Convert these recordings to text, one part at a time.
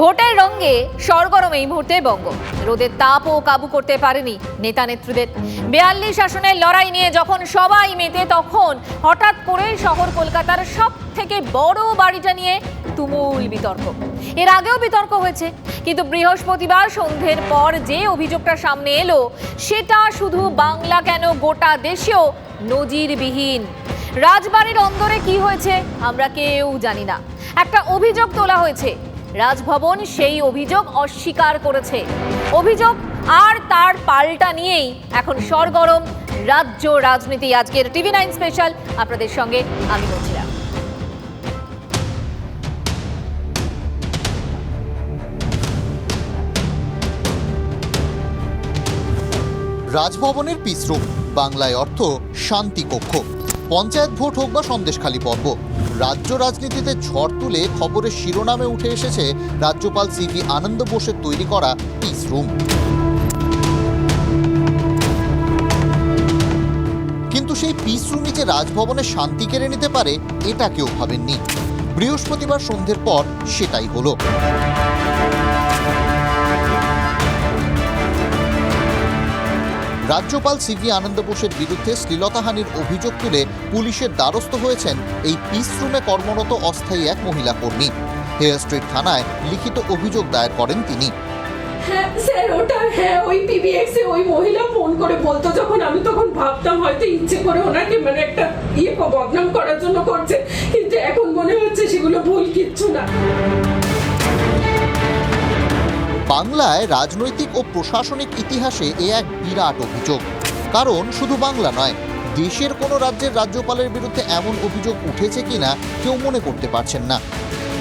ভোটের রঙে সরগরম এই মুহূর্তে বঙ্গ। রোদের তাপও কাবু করতে পারেনি নেতা নেত্রীদের। বেয়াল্লিশ আসনের লড়াই নিয়ে যখন সবাই মেতে, তখন হঠাৎ করে শহর কলকাতার সব থেকে বড় বাড়িটা নিয়ে তুমুল বিতর্ক। এর আগেও বিতর্ক হয়েছে, কিন্তু বৃহস্পতিবার সন্ধ্যের পর যে অভিযোগটা সামনে এলো, সেটা শুধু বাংলা কেন গোটা দেশেও নজিরবিহীন। রাজবাড়ির অন্দরে কি হয়েছে, আমরা কেউ জানি না। একটা অভিযোগ তোলা হয়েছে রাজভবন সেই অভিযোগ অস্বীকার করেছে। অভিযোগ আর তার পাল্টা নিয়েই এখন সরগরম রাজ্য রাজনীতি আজকের টিভি নাইন স্পেশাল। আপনাদের সঙ্গে আমি বলছিলাম রাজভবনের পিসরুম বাংলায় অর্থ শান্তি কক্ষ। পঞ্চায়েত ভোট হোক বা সন্দেশখালী পর্ব, রাজ্য রাজনীতিতে ঝড় তুলে খবরের শিরোনামে উঠে এসেছে রাজ্যপাল সিভি আনন্দ বোসের তৈরি করা পিস রুম কিন্তু সেই পিস রুমই যে রাজভবনে শান্তি কেড়ে নিতে পারে এটা কেউ ভাবেননি। বৃহস্পতিবার সন্ধ্যের পর সেটাই হলো। রাজ্যপাল সিভি আনন্দ বোসের বিরুদ্ধে শ্লীলতাহানির অভিযোগ তুলে পুলিশের দ্বারস্থ হয়েছেন এই পিস রুমে কর্মরত অস্থায়ী এক মহিলা কর্মী। হেয়ার স্ট্রিট থানায় লিখিত অভিযোগ দায়ের করেন তিনি। হ্যাঁ স্যার, ওটা হ্যাঁ ওই পিবিএক্স এ ওই মহিলা ফোন করে বলতো, যখন আমি তখন ভাবতাম হয়তো ইচ্ছে করে ওনাকে মানে একটা ইয়ে বদনাম করার জন্য করছে, কিন্তু এখন মনে হচ্ছে সেগুলো ভুল কিচ্ছু না। বাংলায় রাজনৈতিক ও প্রশাসনিক ইতিহাসে এ এক বিরাট অভিযোগ। কারণ শুধু বাংলা নয়, দেশের কোনো রাজ্যের রাজ্যপালের বিরুদ্ধে এমন অভিযোগ উঠেছে কিনা কেউ মনে করতে পারছেন না।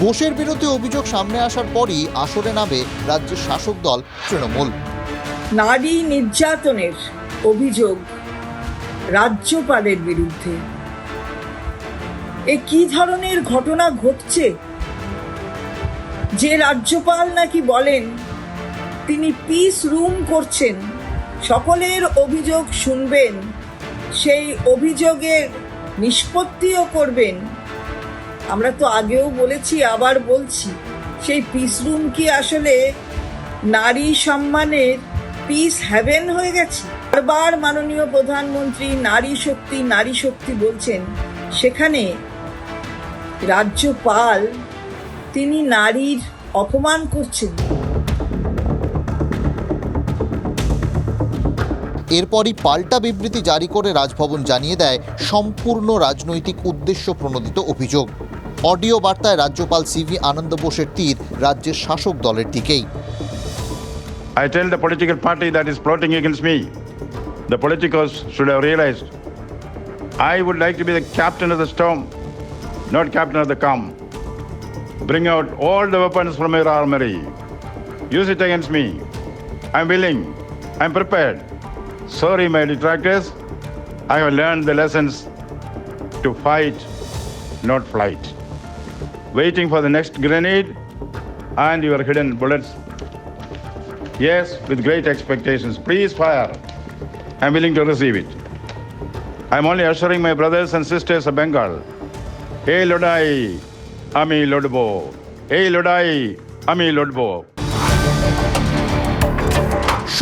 বোসের বিরুদ্ধে অভিযোগ সামনে আসার পরই আসরে নামে রাজ্যের শাসক দল তৃণমূল। নারী নির্যাতনের অভিযোগ রাজ্যপালের বিরুদ্ধে। এ কি ধরনের ঘটনা ঘটছে? যে রাজ্যপাল নাকি বলেন তিনি পিস রুম করছেন। সকলের অভিযোগ শুনবেন। সেই অভিযোগের নিষ্পত্তিও করবেন। আমরা তো আগেও বলেছি, আবার বলছি, সেই পিস রুম কি আসলে নারী সম্মানের পিস হ্যাভেন হয়ে গেছে? বারবার মাননীয় প্রধানমন্ত্রী নারী শক্তি নারী শক্তি বলছেন, সেখানে রাজ্যপাল তিনি নারীর অপমান করছেন। এরপরই পাল্টা বিবৃতি জারি করে রাজভবন জানিয়ে দেয় সম্পূর্ণ রাজনৈতিক উদ্দেশ্য প্রণোদিত অভিযোগ অডিও বার্তায় রাজ্যপাল সিভি আনন্দ বোসের তীর রাজ্যের শাসক দলের দিকেই I tell the political party that is plotting against me, the politicos should have realized I would like to be the captain of the storm, not captain of the calm. Bring out all the weapons from your armory. Use it against me. I'm willing. I'm prepared. Sorry, my detractors. I have learned the lessons to fight, not flight. Waiting for the next grenade and your hidden bullets Yes, with great expectations. Please fire. I'm willing to receive it. I'm only assuring my brothers and sisters of Bengal. Hey Lodai, Ami Lodbo. Hey Lodai, Ami Lodbo.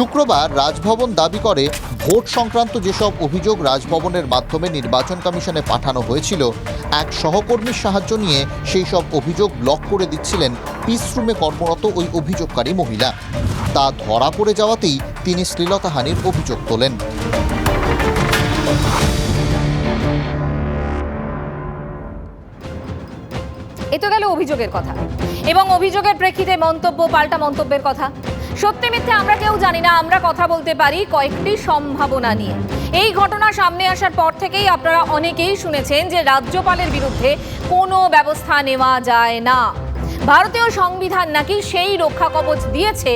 শুক্রবার রাজভবন দাবি করে, vote সংক্রান্ত যেসব অভিযোগ রাজভবনের মাধ্যমে নির্বাচন কমিশনে পাঠানো হয়েছিল, এক সহকর্মীর সাহায্য নিয়ে সেই সব অভিযোগ ব্লক করে দিচ্ছিলেন পিস রুমে কর্মরত ওই অভিযোগকারী মহিলা। তা ধরা পড়ে যাওয়াতেই তিনি শ্লীলতাহানির অভিযোগ তোলেন। এ তো গেল অভিযোগের কথা। এবং অভিযোগের প্রেক্ষিতে মন্তব্য, পাল্টা মন্তব্যের কথা। সত্যি মিথ্যে আমরা কেউ জানি না, আমরা কথা বলতে পারি কয়েকটি সম্ভাবনা নিয়ে। এই ঘটনা সামনে আসার পর থেকেই আপনারা অনেকেই শুনেছেন যে রাজ্যপালের বিরুদ্ধে কোনো ব্যবস্থা নেওয়া যায় না। ভারতীয় সংবিধান নাকি সেই রক্ষা কবচ দিয়েছে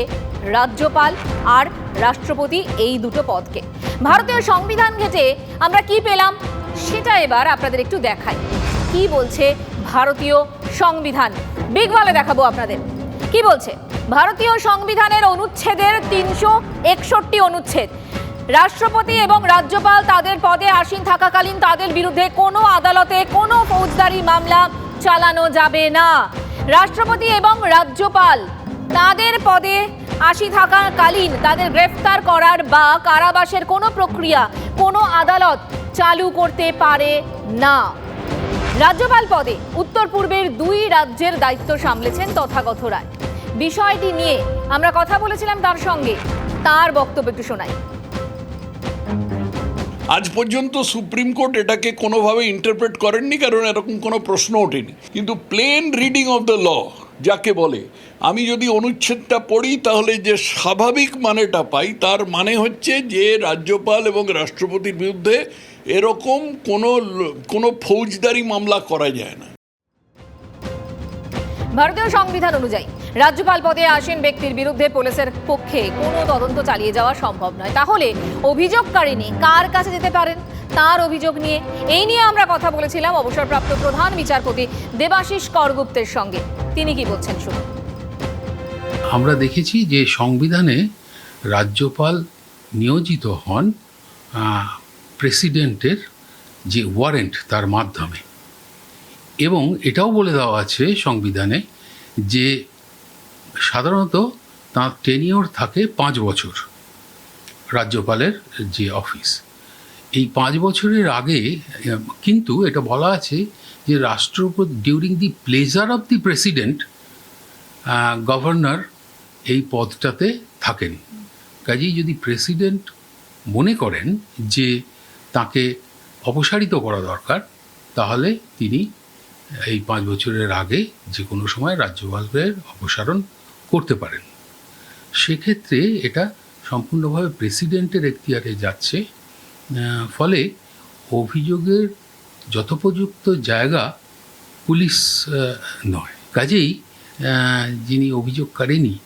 রাজ্যপাল আর রাষ্ট্রপতি এই দুটো পদকে। ভারতীয় সংবিধান ঘেটে আমরা কি পেলাম সেটা এবার আপনাদের একটু দেখাই। কি বলছে ভারতীয় সংবিধান? বিগ বলে দেখাবো আপনাদের। কি বলছে? ভারতীয় সংবিধানের অনুচ্ছেদের তিনশো একষট্টি অনুচ্ছেদ। রাষ্ট্রপতি এবং রাজ্যপাল তাদের পদে আসীন থাকাকালীন তাদের বিরুদ্ধে কোনো আদালতে কোনো ফৌজদারি মামলা চালানো যাবে না। রাষ্ট্রপতি এবং রাজ্যপাল তাদের পদে আসি থাকাকালীন তাদের গ্রেফতার করার বা কারাবাসের কোনো প্রক্রিয়া, কোনো আদালত চালু করতে পারে না। রাজ্যপাল পদে উত্তর পূর্বের দুই রাজ্যের দায়িত্ব সামলেছেন তথাগত রায়। বিষয়টি নিয়ে আমরা কথা বলেছিলাম তার সঙ্গে। তার বক্তব্য একটু শোনাই। আজ পর্যন্ত সুপ্রিম কোর্ট এটাকে কোনোভাবে ইন্টারপ্রেট করেননি, কারণ এরকম কোনো প্রশ্ন ওঠেনি। কিন্তু plain reading of the law যাকে বলে, আমি যদি অনুচ্ছেদটা পড়ি, তাহলে যে স্বাভাবিক মানেটা পাই, তার মানে হচ্ছে যে রাজ্যপাল এবং রাষ্ট্রপতির বিরুদ্ধে এরকম কোনো কোনো ফৌজদারি মামলা করা যায় না। ভারতীয় সংবিধান অনুযায়ী, রাজ্যপাল পদে আসীন ব্যক্তির বিরুদ্ধে পুলিশের পক্ষে কোনো তদন্ত চালিয়ে যাওয়া সম্ভব নয়। তাহলে অভিযোগকারিনী কার কাছে যেতে পারেন? তার অভিযোগ নিয়ে এই নিয়ে আমরা কথা বলেছিলাম অবসরপ্রাপ্ত প্রধান বিচারপতি দেবাশিস করগুপ্তের সঙ্গে। তিনি কি বলছেন শুনুন। আমরা দেখেছি যে সংবিধানে রাজ্যপাল নিয়োজিত হন প্রেসিডেন্টের যে ওয়ারেন্ট তার মাধ্যমে। এবং এটাও বলে দেওয়া আছে সংবিধানে যে সাধারণত তাঁর টেনিওর থাকে পাঁচ বছর রাজ্যপালের যে অফিস এই পাঁচ বছরের আগে, কিন্তু এটা বলা আছে যে রাষ্ট্রপতি during the pleasure of the president governor এই পদটাতে থাকেন। কাজেই যদি প্রেসিডেন্ট মনে করেন যে তাকে অপসারিত করা দরকার, তাহলে তিনি এই পাঁচ বছরের আগে যে কোনো সময় রাজ্যপালের অপসারণ করতে পারেন। সেক্ষেত্রে এটা সম্পূর্ণভাবে প্রেসিডেন্টের এখতিয়ারে যাচ্ছে। ফলে অভিযোগের যথোপযুক্ত জায়গা পুলিশ নয়। কাজেই যিনি অভিযোগ করেনি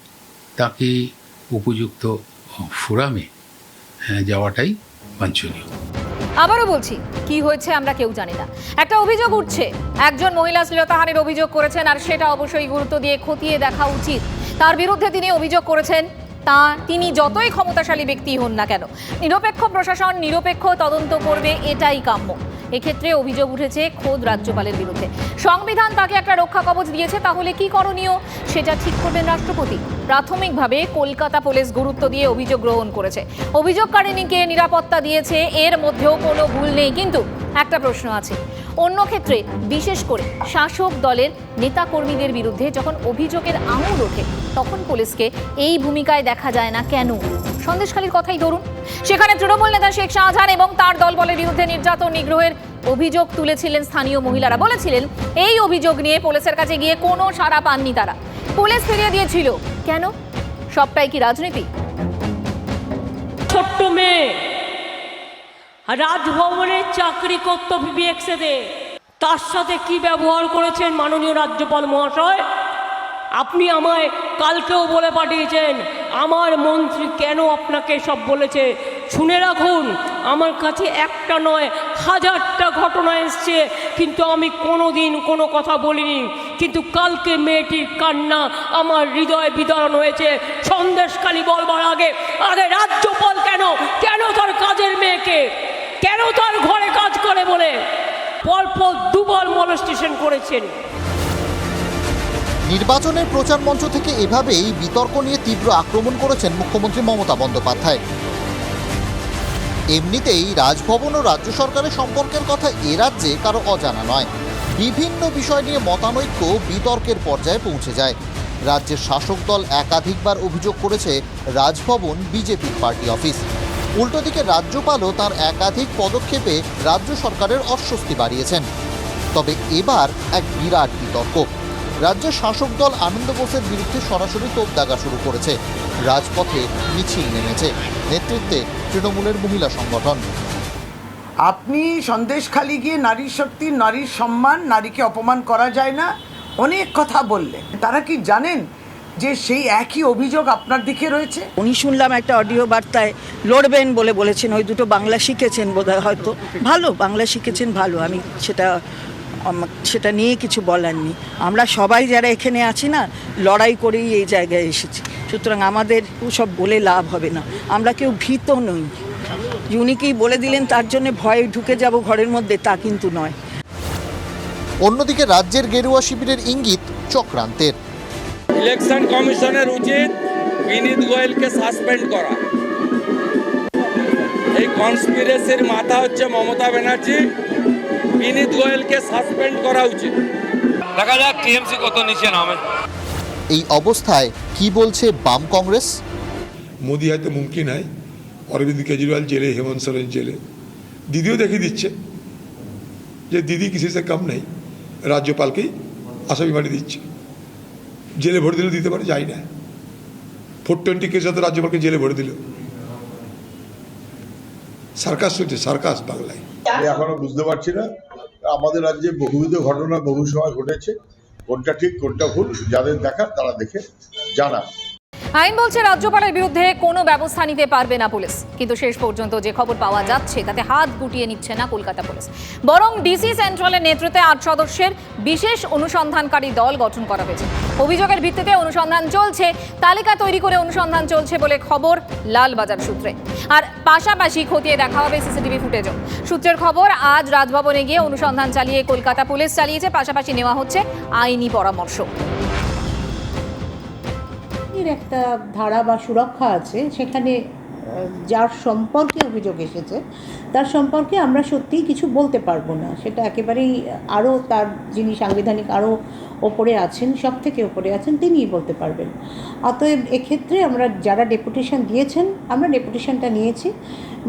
তাকে উপযুক্ত ফোরামে যাওয়াটাই বাঞ্ছনীয়। আবারও বলছি, কি হয়েছে আমরা কেউ জানি না। একটা অভিযোগ উঠছে, একজন মহিলা শ্লীলতাহানির অভিযোগ করেছেন আর সেটা অবশ্যই গুরুত্ব দিয়ে খতিয়ে দেখা উচিত। তার বিরুদ্ধে তিনি অভিযোগ করেছেন, তা তিনি যতই ক্ষমতাশালী ব্যক্তি হন না কেন, নিরপেক্ষ প্রশাসন, নিরপেক্ষ তদন্ত করবে এটাই কাম্য। এক্ষেত্রে অভিযোগ উঠেছে খোদ রাজ্যপালের বিরুদ্ধে। সংবিধান তাকে একটা রক্ষা কবচ দিয়েছে, তাহলে কি করণীয়? সেটা ঠিক করবেন রাষ্ট্রপতি। প্রাথমিকভাবে কলকাতা পুলিশ গুরুত্ব দিয়ে অভিযোগ গ্রহণ করেছে। অভিযোগকারিণীকে নিরাপত্তা দিয়েছে, এর মধ্যেও কোনো ভুল নেই, কিন্তু একটা প্রশ্ন আছে। অন্য ক্ষেত্রে, বিশেষ করে শাসক দলের নেতাকর্মীদের বিরুদ্ধে যখন অভিযোগের আঙুল ওঠে, তখন পুলিশকে এই ভূমিকায় দেখা যায় না কেন? সন্দেশখালীর কথাই ধরুন। সেখানে তৃণমূল নেতা শেখ শাহজাহান এবং তার দলবলের বিরুদ্ধে নির্যাতন নিগ্রহের অভিযোগ তুলেছিলেন স্থানীয় মহিলারা। বলেছিলেন, এই অভিযোগ নিয়ে পুলিশের কাছে গিয়ে কোনো সাড়া পাননি তারা। পুলিশ ফিরিয়ে দিয়েছিল। কেন? সবটাই কি রাজনীতি? ছোট্ট মেয়ে রাজভবনে চাকরি করত বিবিএক্সেতে তার সাথে কি ব্যবহার করেছেন মাননীয় রাজ্যপাল মহাশয়? আপনি আমায় কালকেও বলে পাঠিয়েছেন আমার মন্ত্রী কেন আপনাকে সব বলেছে? শুনে রাখুন, আমার কাছে একটা নয়, হাজারটা ঘটনা এসছে, কিন্তু আমি কোনো দিন কোনো কথা বলিনি। কিন্তু কালকে মেয়েটির কান্না আমার হৃদয় বিদরণ হয়েছে। সন্দেশখালী বলবার আগে আগে রাজ্যপাল কেন? কেন তার কাজের মেয়েকে? কেন তার ঘরে কাজ করে বলে? পরপর দুবার মলস্টেশন করেছেন। নির্বাচনের প্রচার মঞ্চ থেকে এভাবেই বিতর্ক নিয়ে তীব্র আক্রমণ করেছেন মুখ্যমন্ত্রী মমতা বন্দ্যোপাধ্যায়। এমনিতেই রাজভবন ও রাজ্য সরকারের সম্পর্কের কথা এ রাজ্যে কারও অজানা নয়। বিভিন্ন বিষয় নিয়ে মতানৈক্য বিতর্কের পর্যায়ে পৌঁছে যায়। রাজ্যের শাসক দল একাধিকবার অভিযোগ করেছে রাজভবন বিজেপির পার্টি অফিস। উল্টো দিকে রাজ্যপালও তার একাধিক পদক্ষেপে রাজ্য সরকারের অস্বস্তি বাড়িয়েছেন। তবে এবার এক বিরাট বিতর্ক। রাজ্যের শাসক দল আনন্দ বোসের বিরুদ্ধে সরাসরি তোপ দাগা শুরু করেছে। রাজপথে মিছিল নেমেছে। নেতৃত্বে তৃণমূলের মহিলা সংগঠন। আপনি সন্দেশখালি গিয়ে নারীর শক্তি নারীর সম্মান নারীকে অপমান করা যায় না? অনেক কথা বললেন। তারা কি জানেন যে সেই একই অভিযোগ আপনার দিকে রয়েছে? উনি শুনলাম একটা অডিও বার্তায় লড়বেন বলে বলেছেন। ওই দুটো বাংলা শিখেছেন বোধহয় হয়তো। ভালো বাংলা শিখেছেন ভালো। আমি সেটা সেটা নিয়ে কিছু বলার নেই আমরা সবাই যারা এখানে আছি না লড়াই করেই এই জায়গায় এসেছি। সুতরাং আমাদের সব বলে লাভ হবে না। আমরা কেউ ভীত নই। যে উনি কি বলে দিলেন তার জন্য ভয়ে ঢুকে যাব ঘরের মধ্যে। তা কিন্তু নয়। অন্যদিকে রাজ্যের গেরুয়া শিবিরের ইঙ্গিত চক্রান্তের। ইলেকশন কমিশনের উচিত বিনীত গোয়েলকে সাসপেন্ড করা। এই কনস্পিরেসির মাথা হচ্ছে মমতা ব্যানার্জি। বিনীত গোয়েলকে সাসপেন্ড করা উচিত। দেখা যাক টিএমসি কত নিচে নামে। এই অবস্থায় কি বলছে বাম কংগ্রেস? মোদি হয়তো মুমকিন হয়। অরবিন্দ কেজরিওয়াল জেলে হেমন্ত সোরেন জেলে। দিদিও দেখিয়ে দিচ্ছে যে দিদি কিসি সে কম নেই। রাজ্যপালকেই আসামি বানিয়ে দিচ্ছে। জেলে ভরে দিলে দিতে পারে যাই না। ফোর টোয়েন্টি কেস তো রাজ্যপালকে জেলে ভরে দিল। সার্কাস চলছে সার্কাস বাংলায়। আমি এখনও বুঝতে পারছি না। আমাদের রাজ্যে বহুবিধ ঘটনা, বহু সময় ঘটেছে। কোনটা ঠিক, কোনটা ভুল, যাদের দেখা তারা দেখে জানা আইন বলছে, রাজ্যপালের বিরুদ্ধে কোনো ব্যবস্থা নিতে পারবে না পুলিশ। কিন্তু শেষ পর্যন্ত যে খবর পাওয়া যাচ্ছে, তাতে হাত গুটিয়ে নিচ্ছে না কলকাতা পুলিশ। বরং ডিসি সেন্ট্রালের নেতৃত্বে আট সদস্যের বিশেষ অনুসন্ধানকারী দল গঠন করা হয়েছে। অভিযোগের ভিত্তিতে অনুসন্ধান চলছে, তালিকা তৈরি করে অনুসন্ধান চলছে বলে খবর লালবাজার সূত্রে। আর পাশাপাশি খতিয়ে দেখা হবে সিসিটিভি ফুটেজও। সূত্রের খবর, আজ রাজভবনে গিয়ে অনুসন্ধান চালিয়ে কলকাতা পুলিশ চালিয়েছে, পাশাপাশি নেওয়া হচ্ছে আইনি পরামর্শ। একটা ধারা বা সুরক্ষা আছে, সেখানে যার সম্পর্কে অভিযোগ এসেছে, তার সম্পর্কে আমরা সত্যিই কিছু বলতে পারব না। সেটা একেবারেই আরও তার যিনি সাংবিধানিক আরও ওপরে আছেন সব থেকে ওপরে আছেন, তিনিই বলতে পারবেন। অতএব এক্ষেত্রে আমরা যারা ডেপুটেশন দিয়েছেন, আমরা ডেপুটেশনটা নিয়েছি।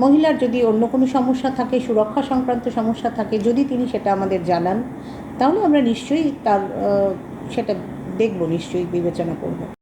মহিলার যদি অন্য কোনো সমস্যা থাকে, সুরক্ষা সংক্রান্ত সমস্যা থাকে, যদি তিনি সেটা আমাদের জানান, তাহলে আমরা নিশ্চয়ই তার সেটা দেখব, নিশ্চয়ই বিবেচনা করব।